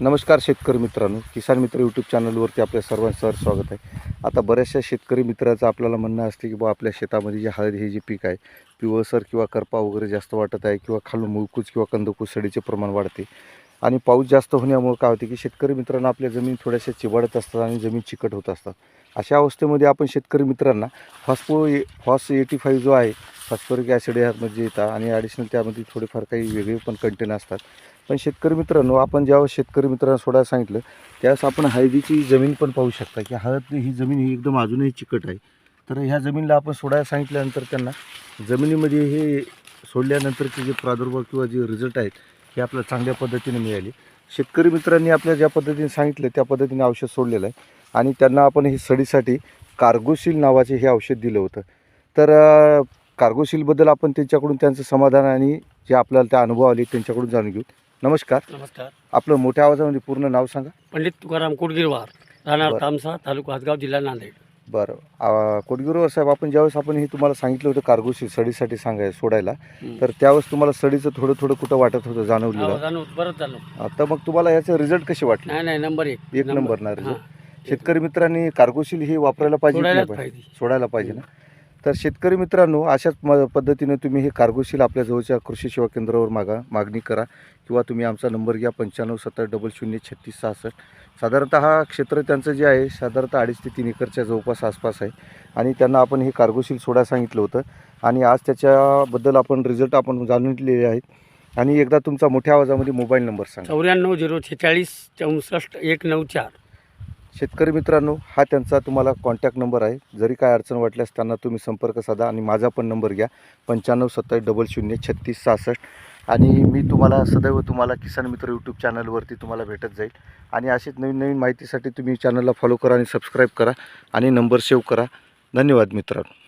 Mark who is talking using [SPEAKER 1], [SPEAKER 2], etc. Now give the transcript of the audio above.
[SPEAKER 1] नमस्कार शेतकरी मित्रांनो. किसान मित्र यूट्यूब चॅनलवरती आपल्या सर्वांचं स्वागत आहे. आता बऱ्याचशा शेतकरी मित्राचं आपल्याला म्हणणं असते की बा आपल्या शेतामध्ये जे हळद हे जे पीक आहे पिवळसर किंवा करपा वगैरे जास्त वाटत आहे किंवा खालून मुळकूच किंवा कंदकुसडीचे प्रमाण वाढते. आणि पाऊस जास्त होण्यामुळं काय होते की शेतकरी मित्रांना आपल्या जमीन थोड्याशा चिबाडत असतात आणि जमीन चिकट होत असतात. अशा अवस्थेमध्ये आपण शेतकरी मित्रांना फॉस्फो ए फॉस एटी फाईव्ह जो आहे फॉस्फोरिक ॲसिड यामध्ये येतात आणि ॲडिशनल त्यामध्ये थोडेफार काही वेगळे पण कंटेन असतात. पण शेतकरी मित्रांनो आपण ज्यावेळेस शेतकरी मित्रांना सोडायला सांगितलं त्यावेळेस आपण हळदीची जमीन पण पाहू शकता की हळद ही जमीन ही एकदम अजूनही चिकट आहे. तर ह्या जमिनीला आपण सोडायला सांगितल्यानंतर त्यांना जमिनीमध्ये हे सोडल्यानंतरचे जे प्रादुर्भाव किंवा जे रिझल्ट आहेत हे आपल्याला चांगल्या पद्धतीने मिळाले. शेतकरी मित्रांनी आपल्याला ज्या पद्धतीने सांगितलं त्या पद्धतीने औषध सोडलेलं आहे. आणि त्यांना आपण हे सडीसाठी कार्गोशील नावाचे हे औषध दिलं होतं. तर कार्गोशीलबद्दल आपण त्यांच्याकडून त्यांचं समाधान आणि जे आपल्याला त्या अनुभव आले त्यांच्याकडून जाणून घेऊ. नमस्कार.
[SPEAKER 2] नमस्कार.
[SPEAKER 1] आपलं मोठ्या आवाजामध्ये पूर्ण नाव सांगा.
[SPEAKER 2] पंडित तुकाराम कुडगिरवार राहणार. तामसा तालुका हदगाव जिल्हा नांदेड.
[SPEAKER 1] बरं कोटगिरोवर साहेब आपण ज्यावेळेस आपण हे तुम्हाला सांगितलं होतं कार्गोशील सडीसाठी सांगाय सोडायला
[SPEAKER 2] हं.
[SPEAKER 1] तर त्यावेळेस तुम्हाला सडीचं थोडं थोडं कुठं वाटत होतं जाणवलेलं
[SPEAKER 2] बरंच झालं
[SPEAKER 1] आता मग तुम्हाला याचे रिझल्ट कसे वाटले
[SPEAKER 2] नाही नाही नंबर एक
[SPEAKER 1] एक नंबर ना.
[SPEAKER 2] हां.
[SPEAKER 1] शेतकरी मित्रांनी कार्गोशील हे वापरायला पाहिजे की नाही
[SPEAKER 2] सोडायलाच
[SPEAKER 1] पाहिजे?
[SPEAKER 2] पाहिजे
[SPEAKER 1] सोडायला पाहिजे ना तर शेतकरी मित्रांनो अशाच म पद्धतीने तुम्ही हे कार्गोशील आपल्या जवळच्या कृषी सेवा केंद्रावर मागा मागणी करा किंवा तुम्ही आमचा नंबर घ्या पंच्याण्णव सत्तर डबल शून्य छत्तीस सहासष्ट. साधारणतः हा क्षेत्र त्यांचं जे आहे साधारणतः अडीच ते तीन एकरच्या जवळपास आसपास आहे. आणि त्यांना आपण हे कार्गोशील सोडायला सांगितलं होतं. आणि आज त्याच्याबद्दल आपण रिझल्ट आपण जाणून घेतलेले आहेत. आणि एकदा तुमचा मोठ्या आवाजामध्ये मोबाईल नंबर सांगा.
[SPEAKER 2] चौऱ्याण्णव झिरो छेचाळीस चौसष्ट एक नऊ चार.
[SPEAKER 1] शेतकरी मित्रांनो हा त्यांचा तुम्हाला कॉन्टॅक्ट नंबर आहे. जरी काय अडचण वाटल्यास त्यांना तुम्ही संपर्क साधा आणि माझा पण नंबर घ्या. पंच्याण्णव सत्तर डबल शून्य छत्तीस सहासष्ट. आणि मी तुम्हाला सदैव तुम्हाला किसान मित्र यूट्यूब चॅनलवरती तुम्हाला भेटत जाईल. आणि अशीच नवीन नवीन माहितीसाठी तुम्ही चॅनलला फॉलो करा आणि सबस्क्राईब करा आणि नंबर सेव्ह करा. धन्यवाद मित्रांनो.